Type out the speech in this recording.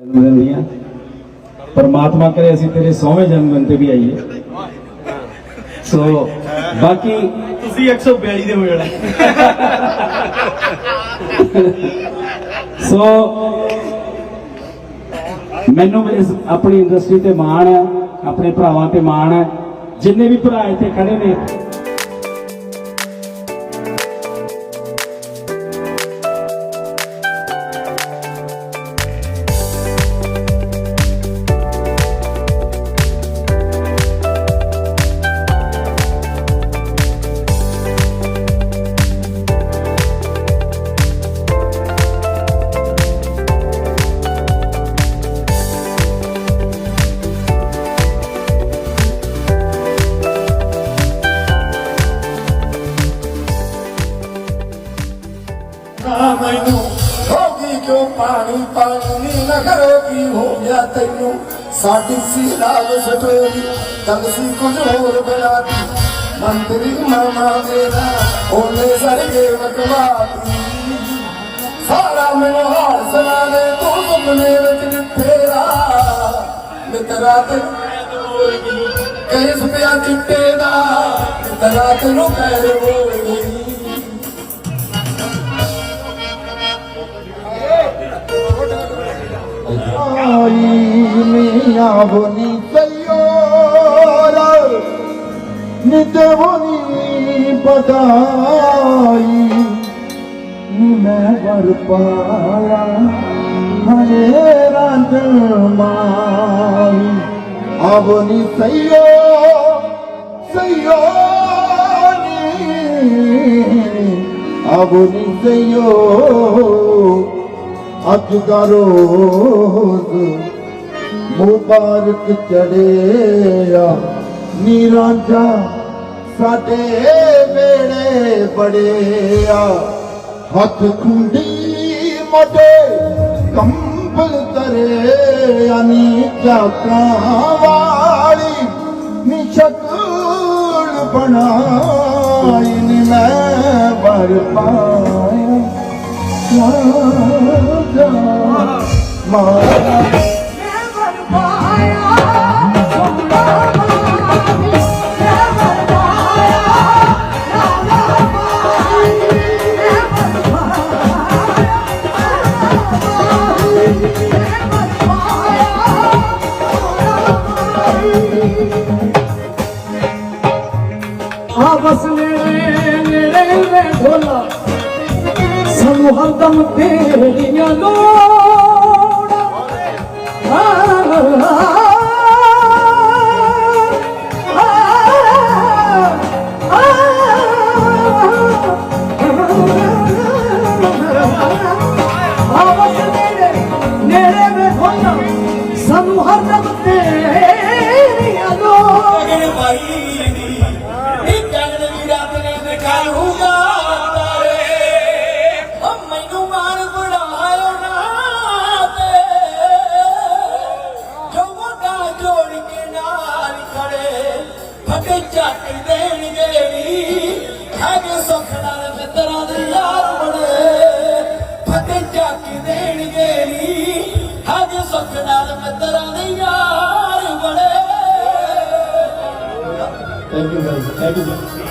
ਜਨਮ ਦਿਨ ਦੀਆਂ। ਪਰਮਾਤਮਾ ਕਰੇ ਅਸੀਂ ਤੇਰੇ 100ਵੇਂ ਜਨਮ ਦਿਨ ਤੇ ਵੀ ਆਈਏ। ਸੋ ਬਾਕੀ ਤੁਸੀਂ 142 ਦੇ ਹੋ ਜਾਣਾ ਸੋ ਮੈਨੂੰ ਇਸ ਆਪਣੀ ਇੰਡਸਟਰੀ ਤੇ ਮਾਣ ਹੈ ਆਪਣੇ ਭਰਾਵਾਂ ਤੇ ਮਾਣ ਹੈ। ਜਿੰਨੇ ਵੀ ਭਰਾ ਇੱਥੇ ਖੜੇ ਨੇ ਪਾਣੀ ਪਾਣੀ ਨਾ ਕਰੋ ਕੀ ਹੋ ਗਿਆ ਤੈਨੂੰ? ਸਾਡੀ ਸੀ ਲਾਲ ਸਟੋਰੀ ਤੰਗ ਸੀ ਕੁਝ ਹੋਰ ਬਣਾਤੀ ਮੰਤਰੀ ਮਾਮਾ ਮੇਰਾ, ਉਹਨੇ ਸਰਗੇ ਵਕਵਾਤੀ ਸਾਰਾ ਮੈਨੂੰ ਹਾਲ ਸੁਣਾ ਦੇ ਤੂੰ ਸੁਪਨੇ ਵਿੱਚ ਤੇਰਾ ਮਿੱਤਰਾ ਤੇ ਕਹੇ ਸੁਪਿਆ ਚਿੱਟੇ ਦਾ, ਮਿੱਤਰਾ ਤੈਨੂੰ ਕਹਿ ਬੋਲੀ सयो पतर पाया मेरा मी सैयो। सहयो सहयो ਅੱਜ ਦਾ ਰੋਜ਼ ਮੁਬਾਰਕ ਚੜਿਆ ਨੀਰਾਂਝਾ ਸਾਡੇ ਵੇੜੇ ਬੜਿਆ। ਹੱਥ ਖੁੰਡੀ ਮੋਢੇ ਕੰਬਲ ਤਰੇ ਅਨੀ ਚਾਕਾਂ ਵਾਲੀ ਨੀ ਬਣਾਈ ਨੀ ਮੈਂ ਵਰ ਪਾਇਆ। ਮਾਰਾ ਆਵਸ ਨੇ ਨੇੜੇ ਨੇ ਢੋਲਾ محرم تے ہنیاں نوڑا ہا ہا ہا ہا ہا ہا ہا ਫਟੇ ਚੱਕ ਦੇਣਗੇ ਨੀ ਖਾਗੇ ਸੁੱਖ ਨਾਲ ਮਿੱਤਰਾਂ ਦੇ ਯਾਰ ਬਣੇ ਫਤਿਹ ਚੱਕ ਦੇਣਗੇ ਨੀ ਖਾਗੇ ਸੁੱਖ ਨਾਲ ਮਿੱਤਰਾਂ ਦੇ ਯਾਰ ਬੜੇ ਥੈਂਕ ਯੂ ਥੈਂਕ ਯੂ